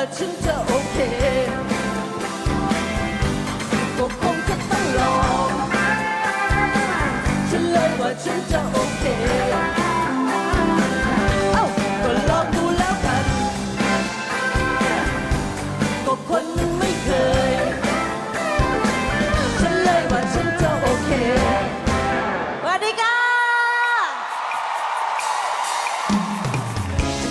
아, 춤춰